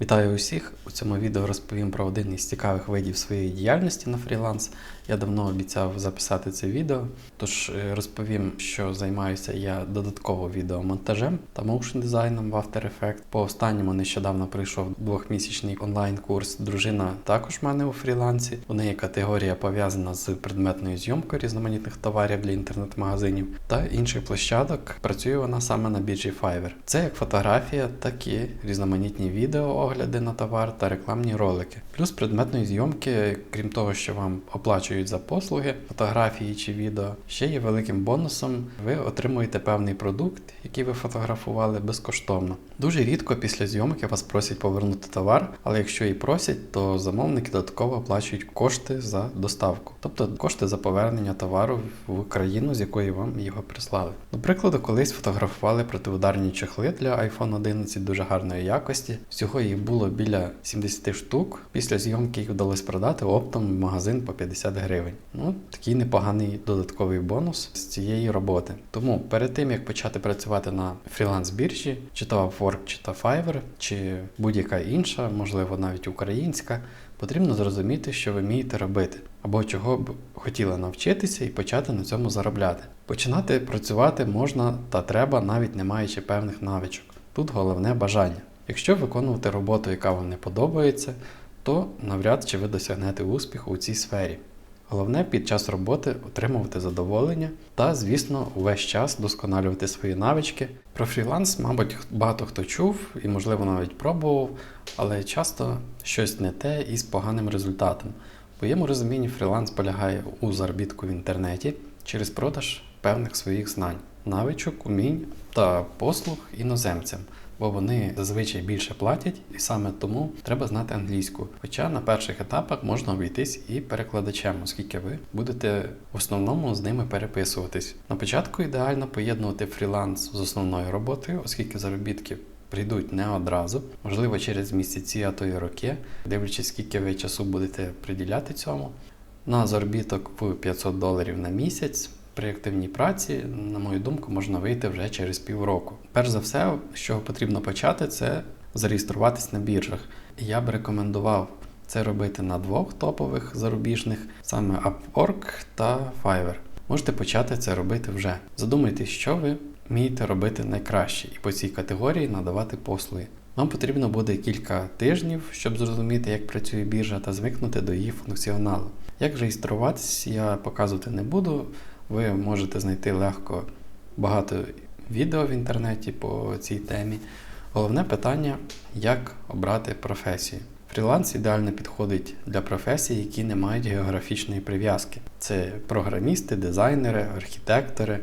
Вітаю усіх! У цьому відео розповім про один із цікавих видів своєї діяльності на фріланс. Я давно обіцяв записати це відео, тож е, розповім, що займаюся я додатково відеомонтажем та моушн дизайном в After Effects. По останньому нещодавно прийшов двохмісячний онлайн-курс. Дружина також в мене у фрілансі. У неї категорія пов'язана з предметною зйомкою різноманітних товарів для інтернет-магазинів та інших площадок. Працює вона саме на біржі Fiverr. Це як фотографія, так і різноманітні відео, огляди на товар та рекламні ролики. Плюс предметної зйомки, крім того, що вам оплачують за послуги, фотографії чи відео, ще є великим бонусом. Ви отримуєте певний продукт, який ви фотографували безкоштовно. Дуже рідко після зйомки вас просять повернути товар, але якщо і просять, то замовники додатково оплачують кошти за доставку, тобто кошти за повернення товару в країну, з якої вам його прислали. До прикладу, колись фотографували протиударні чохли для iPhone 11 дуже гарної якості. Всього їх було біля 70 штук. Після зйомки їх вдалося продати оптом в магазин по 50 гривень. Ну, такий непоганий додатковий бонус з цієї роботи. Тому перед тим як почати працювати на фріланс-біржі, чи то Upwork, чи то Fiverr, чи будь-яка інша, можливо, навіть українська, потрібно зрозуміти, що ви вмієте робити, або чого б хотіли навчитися і почати на цьому заробляти. Починати працювати можна та треба, навіть не маючи певних навичок. Тут головне бажання. Якщо виконувати роботу, яка вам не подобається, то навряд чи ви досягнете успіху у цій сфері. Головне під час роботи отримувати задоволення та, звісно, увесь час досконалювати свої навички. Про фріланс, мабуть, багато хто чув і, можливо, навіть пробував, але часто щось не те і з поганим результатом. В моєму розумінні фріланс полягає у заробітку в інтернеті через продаж певних своїх знань, навичок, умінь та послуг іноземцям бо вони зазвичай більше платять, і саме тому треба знати англійську. Хоча на перших етапах можна обійтись і перекладачем, оскільки ви будете в основному з ними переписуватись. На початку ідеально поєднувати фріланс з основною роботою, оскільки заробітки. Прийдуть не одразу, можливо, через місяці, а то й роки, дивлячись, скільки ви часу будете приділяти цьому. На заробіток в 500 доларів на місяць при активній праці, на мою думку, можна вийти вже через півроку. Перш за все, з чого потрібно почати, це зареєструватись на біржах. Я б рекомендував це робити на двох топових зарубіжних, саме Upwork та Fiverr. Можете почати це робити вже. Задумайтесь, що ви вмієте робити найкраще, і по цій категорії надавати послуги. Вам потрібно буде кілька тижнів, щоб зрозуміти, як працює біржа та звикнути до її функціоналу. Як реєструватись, я показувати не буду. Ви можете знайти легко багато відео в інтернеті по цій темі. Головне питання, як обрати професію. Фріланс ідеально підходить для професій, які не мають географічної прив'язки. Це програмісти, дизайнери, архітектори,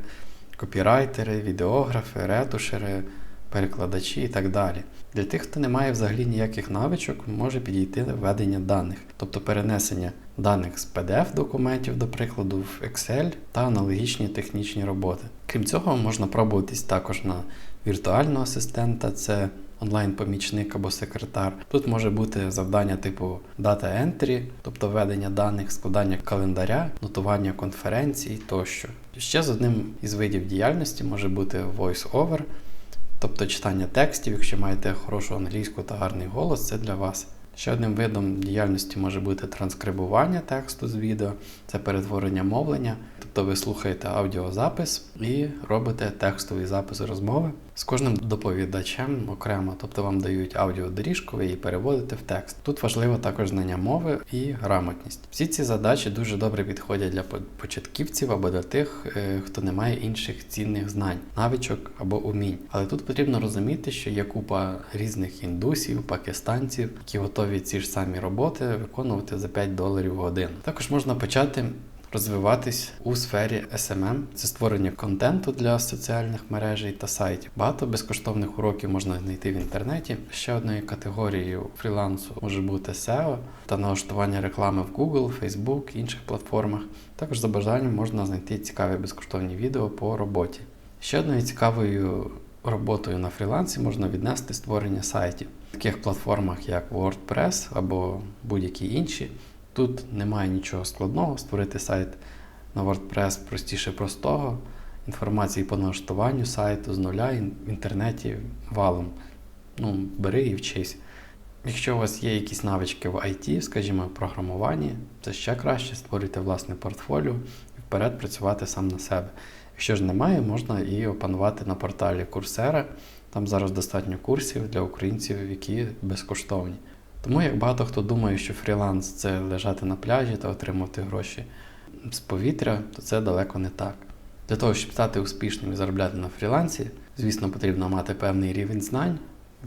копірайтери, відеографи, ретушери, перекладачі і так далі. Для тих, хто не має взагалі ніяких навичок, може підійти введення даних, тобто перенесення даних з PDF-документів, до прикладу, в Excel та аналогічні технічні роботи. Крім цього, можна пробуватись також на віртуального асистента, це онлайн-помічник або секретар. Тут може бути завдання типу Data Entry, тобто введення даних, складання календаря, нотування конференцій тощо. Ще з одним із видів діяльності може бути voice-over, тобто читання текстів, якщо маєте хорошу англійську та гарний голос, це для вас. Ще одним видом діяльності може бути транскрибування тексту з відео, це перетворення мовлення. Тобто ви слухаєте аудіозапис і робите текстовий запис розмови з кожним доповідачем окремо, тобто вам дають аудіодоріжку, ви її переводите в текст. Тут важливо також знання мови і грамотність. Всі ці задачі дуже добре підходять для початківців або для тих, е, хто не має інших цінних знань, навичок або умінь. Але тут потрібно розуміти, що є купа різних індусів, пакистанців, які готові ці ж самі роботи виконувати за 5 доларів в годину. Також можна почати розвиватись у сфері SMM. Це створення контенту для соціальних мережей та сайтів. Багато безкоштовних уроків можна знайти в інтернеті. Ще одною категорією фрілансу може бути SEO та налаштування реклами в Google, Facebook, інших платформах. Також за бажанням можна знайти цікаві безкоштовні відео по роботі. Ще одною цікавою роботою на фрілансі можна віднести створення сайтів. Таких платформах, як WordPress або будь-які інші. Тут немає нічого складного, створити сайт на WordPress простіше простого, інформації по налаштуванню сайту з нуля в інтернеті валом. Ну, Бери і вчись. Якщо у вас є якісь навички в IT, скажімо, програмуванні, це ще краще створюйте власне портфоліо і вперед працювати сам на себе. Якщо ж немає, можна і опанувати на порталі Coursera. Там зараз достатньо курсів для українців, які безкоштовні. Тому як багато хто думає, що фріланс це лежати на пляжі та отримувати гроші з повітря, то це далеко не так. Для того, щоб стати успішним і заробляти на фрілансі, звісно, потрібно мати певний рівень знань,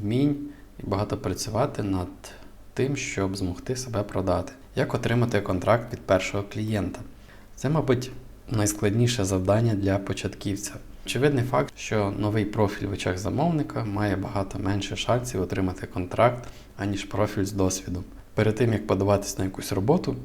вмінь і багато працювати над тим, щоб змогти себе продати. Як отримати контракт від першого клієнта? Це, мабуть, найскладніше завдання для початківця. Очевидний факт, що новий профіль в очах замовника має багато менше шансів отримати контракт, аніж профіль з досвідом. Перед тим як подаватись на якусь роботу,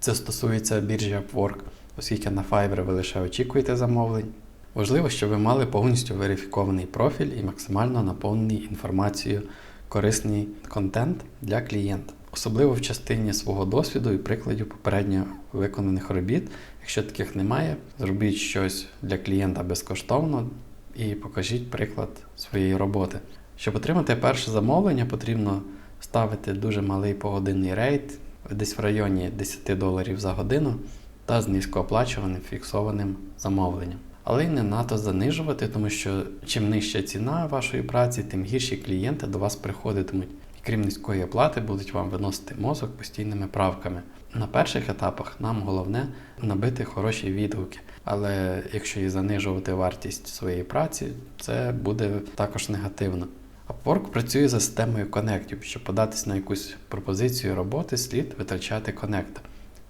це стосується біржі Upwork, оскільки на Fiverr ви лише очікуєте замовлень. Важливо, щоб ви мали повністю верифікований профіль і максимально наповнений інформацією корисний контент для клієнта, особливо в частині свого досвіду і прикладів попередньо виконаних робіт. Якщо таких немає, зробіть щось для клієнта безкоштовно і покажіть приклад своєї роботи. Щоб отримати перше замовлення, потрібно ставити дуже малий погодинний рейд, десь в районі 10 доларів за годину та з низькооплачуваним фіксованим замовленням. Але й не надто занижувати, тому що чим нижча ціна вашої праці, тим гірші клієнти до вас приходитимуть. Крім низької оплати, будуть вам виносити мозок постійними правками. На перших етапах нам головне набити хороші відгуки. Але якщо і занижувати вартість своєї праці, це буде також негативно. Upwork працює за системою коннектів. Щоб податись на якусь пропозицію роботи, слід витрачати коннектор.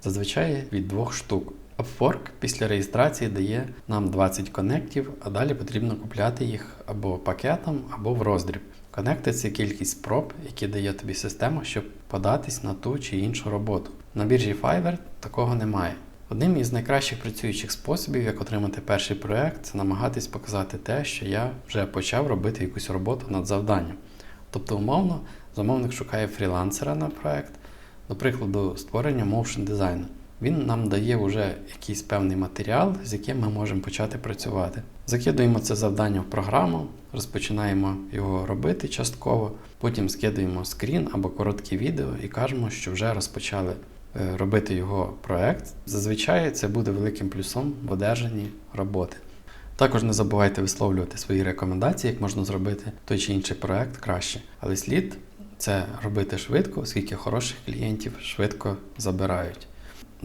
Зазвичай від двох штук. Upwork після реєстрації дає нам 20 коннектів, а далі потрібно купляти їх або пакетом, або в роздріб. Конекти це кількість спроб, які дає тобі система, щоб податись на ту чи іншу роботу. На біржі Fiverr такого немає. Одним із найкращих працюючих способів, як отримати перший проект, це намагатись показати те, що я вже почав робити якусь роботу над завданням. Тобто, умовно, замовник шукає фрілансера на проект, до прикладу, створення моушн дизайну. Він нам дає вже якийсь певний матеріал, з яким ми можемо почати працювати. Закидуємо це завдання в програму, розпочинаємо його робити частково, потім скидуємо скрін або коротке відео і кажемо, що вже розпочали е, робити його проект. Зазвичай це буде великим плюсом в одержанні роботи. Також не забувайте висловлювати свої рекомендації, як можна зробити той чи інший проект краще. Але слід це робити швидко, оскільки хороших клієнтів швидко забирають.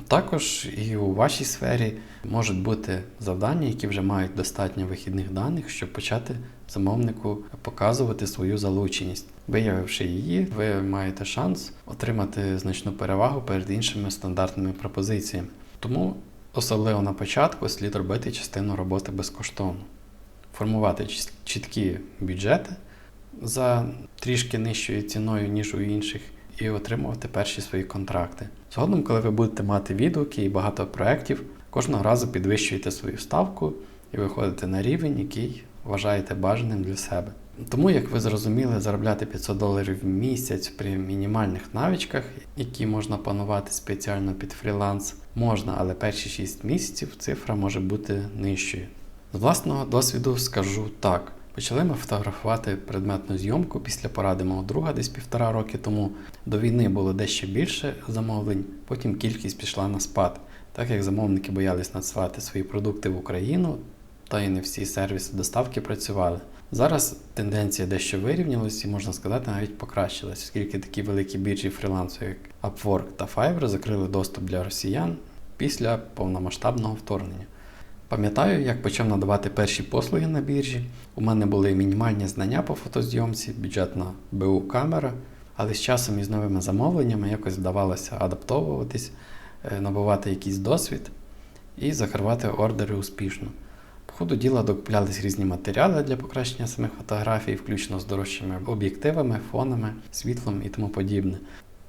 Також і у вашій сфері можуть бути завдання, які вже мають достатньо вихідних даних, щоб почати замовнику показувати свою залученість. Виявивши її, ви маєте шанс отримати значну перевагу перед іншими стандартними пропозиціями. Тому, особливо на початку, слід робити частину роботи безкоштовно, формувати чіткі бюджети за трішки нижчою ціною, ніж у інших і отримувати перші свої контракти. Згодом, коли ви будете мати відгуки і багато проєктів, кожного разу підвищуєте свою ставку і виходите на рівень, який вважаєте бажаним для себе. Тому, як ви зрозуміли, заробляти 500 доларів в місяць при мінімальних навичках, які можна панувати спеціально під фріланс, можна, але перші 6 місяців цифра може бути нижчою. З власного досвіду скажу так. Почали ми фотографувати предметну зйомку після поради мого друга десь півтора роки тому. До війни було дещо більше замовлень, потім кількість пішла на спад, так як замовники боялись надсилати свої продукти в Україну, та й не всі сервіси доставки працювали. Зараз тенденція дещо вирівнялась і, можна сказати, навіть покращилась, оскільки такі великі біржі фрілансу, як Upwork та Fiverr, закрили доступ для росіян після повномасштабного вторгнення. Пам'ятаю, як почав надавати перші послуги на біржі. У мене були мінімальні знання по фотозйомці, бюджетна БУ камера, але з часом і з новими замовленнями якось вдавалося адаптовуватись, е, набувати якийсь досвід і закривати ордери успішно. По ходу діла докуплялись різні матеріали для покращення самих фотографій, включно з дорожчими об'єктивами, фонами, світлом і тому подібне.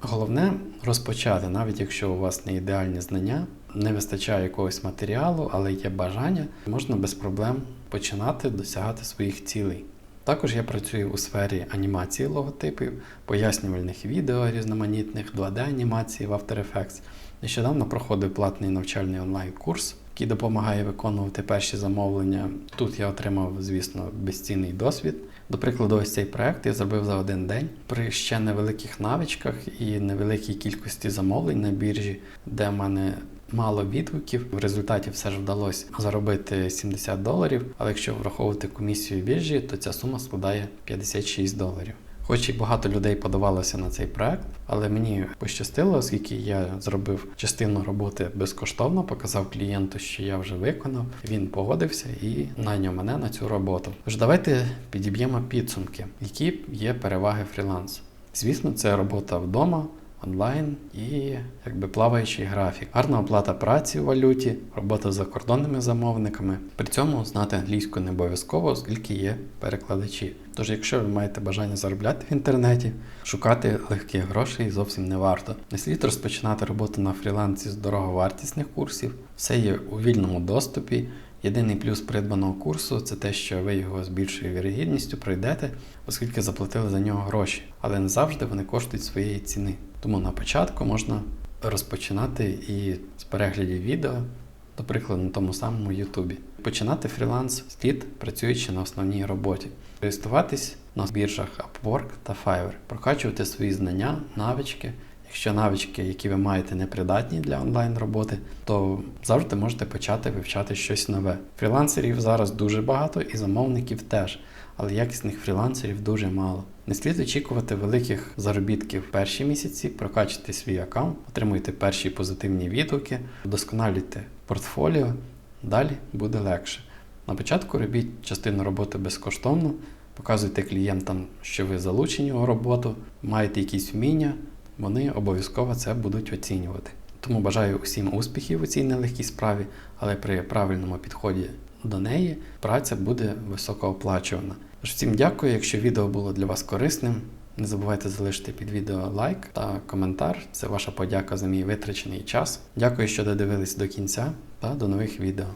Головне розпочати, навіть якщо у вас не ідеальні знання, не вистачає якогось матеріалу, але є бажання, можна без проблем починати досягати своїх цілей. Також я працюю у сфері анімації логотипів, пояснювальних відео різноманітних, 2D-анімації в After Effects. Нещодавно проходив платний навчальний онлайн-курс, який допомагає виконувати перші замовлення. Тут я отримав, звісно, безцінний досвід, До прикладу, ось цей проект я зробив за один день при ще невеликих навичках і невеликій кількості замовлень на біржі, де в мене мало відгуків. В результаті все ж вдалося заробити 70 доларів, але якщо враховувати комісію біржі, то ця сума складає 56 доларів. Хоч і багато людей подавалося на цей проект, але мені пощастило, оскільки я зробив частину роботи безкоштовно, показав клієнту, що я вже виконав. Він погодився і найняв мене на цю роботу. Тож давайте підіб'ємо підсумки, які є переваги фрілансу. Звісно, це робота вдома, онлайн і якби плаваючий графік, гарна оплата праці у валюті, робота з закордонними замовниками. При цьому знати англійську не обов'язково, оскільки є перекладачі. Тож, якщо ви маєте бажання заробляти в інтернеті, шукати легких грошей зовсім не варто. Не слід розпочинати роботу на фрілансі з дороговартісних курсів. Все є у вільному доступі. Єдиний плюс придбаного курсу це те, що ви його з більшою вірогідністю пройдете, оскільки заплатили за нього гроші, але не завжди вони коштують своєї ціни. Тому на початку можна розпочинати і з переглядів відео, до прикладу, на тому самому Ютубі. Починати фріланс слід працюючи на основній роботі, реєструватись на біржах Upwork та Fiverr, прокачувати свої знання, навички. Якщо навички, які ви маєте, непридатні для онлайн роботи, то завжди можете почати вивчати щось нове. Фрілансерів зараз дуже багато і замовників теж, але якісних фрілансерів дуже мало. Не слід очікувати великих заробітків в перші місяці, прокачуйте свій аккаунт, отримуйте перші позитивні відгуки, вдосконалюйте портфоліо, далі буде легше. На початку робіть частину роботи безкоштовно, показуйте клієнтам, що ви залучені у роботу, маєте якісь вміння вони обов'язково це будуть оцінювати. Тому бажаю усім успіхів у цій нелегкій справі, але при правильному підході до неї праця буде високооплачувана. Тож всім дякую, якщо відео було для вас корисним. Не забувайте залишити під відео лайк та коментар. Це ваша подяка за мій витрачений час. Дякую, що додивились до кінця та до нових відео.